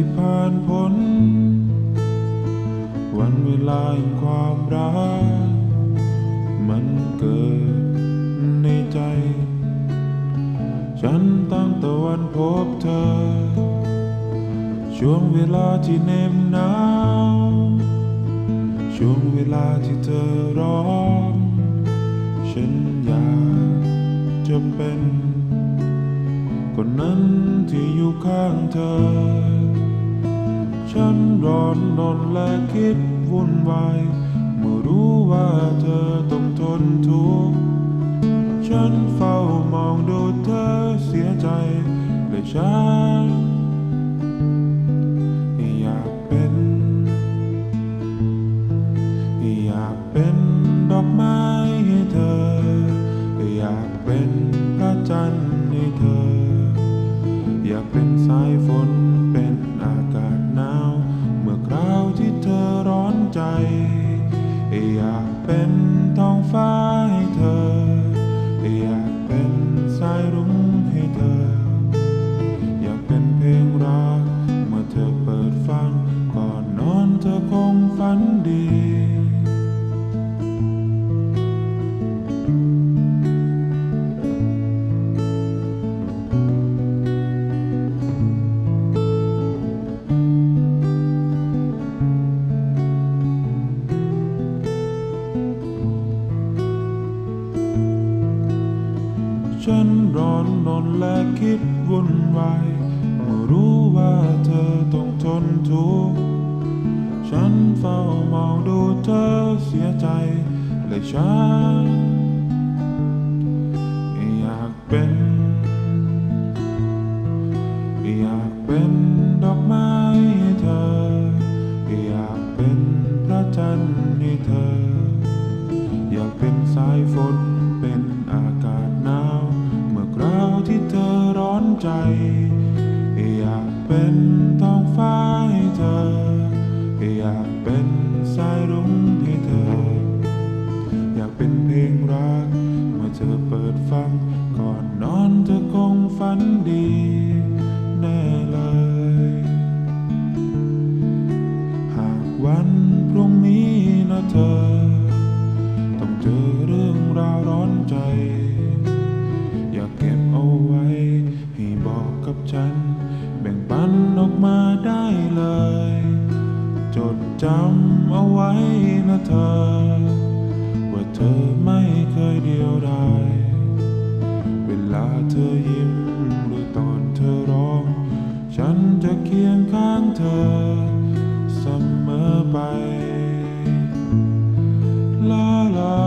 ที่ผ่านพ้น วันเวลาแห่งความรัก มันเกิดในใจ ฉันตั้งแต่วันพบเธอ ช่วงเวลาที่เหน็บหนาว ช่วงเวลาที่เธอร้อง ฉันอยากจะเป็นคนนั้นที่อยู่ข้างเธอ ฉันร้อนรนและคิดวุ่นวายเมื่อรู้ว่าเธอต้องทนทุกข์ฉันเฝ้ามองดูเธอเสียใจและฉันอยากเป็นอยากเป็นดอกไม้ให้เธอ อยากเป็นพระจันทร์ให้เธอ อยากเป็นสายฝน ร้อนรนและคิดวุ่นวายเมื่อรู้ว่าเธอต้องทนทุกข์ฉันเฝ้ามองดูเธอเสียใจและฉัน อร้อนใจ อยากเป็นท้องฟ้าให้เธอ อยากเป็นสายรุ้งให้เธอ อยากเป็นเพลงรัก เมื่อเธอเปิดฟัง ก่อนนอนเธอคงฝันดีแน่เลย หากวันพรุ่งนี้นะเธอ ยงข้างเธอเสมอไป ลาลา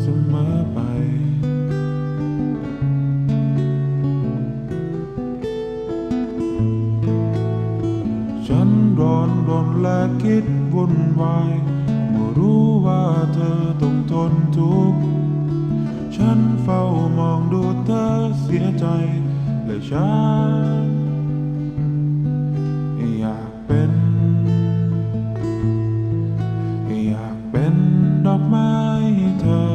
เสมอไป ฉันร้อนรนและคิดวุ่นวายเมื่อรู้ว่าเธอต้องทนทุกข์ ฉันเฝ้ามองดูเธอเสียใจ ฉันอยากเป็น อยากเป็นดอกไม้ให้เธอ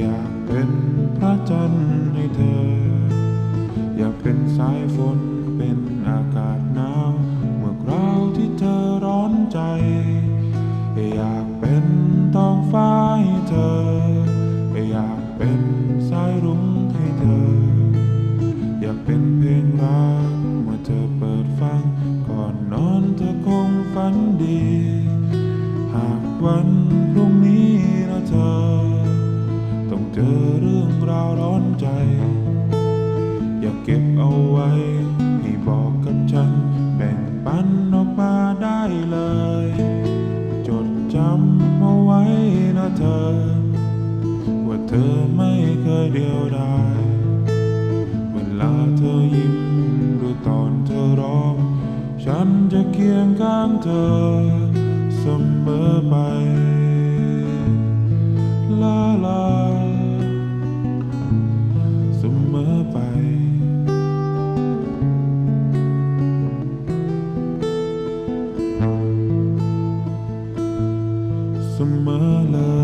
อยากเป็นพระจันทร์ให้เธอ อยากเป็นสายฝนเป็นอากาศหนาว เมื่อคราวที่เธอร้อนใจ อยาก รื่าวร้อนใจ อยากเก็บเอาไว้ ให้บอกกับฉัน แบ่งปันออกมาได้เลย จดจำเอาไว้นะเธอ ว่าเธอไม่เคยเดียวดายเวลาเธอยิ้มหรือตอนเธอร้อง ฉันจะเคียงข้างเธอเสมอไป เสมอเลย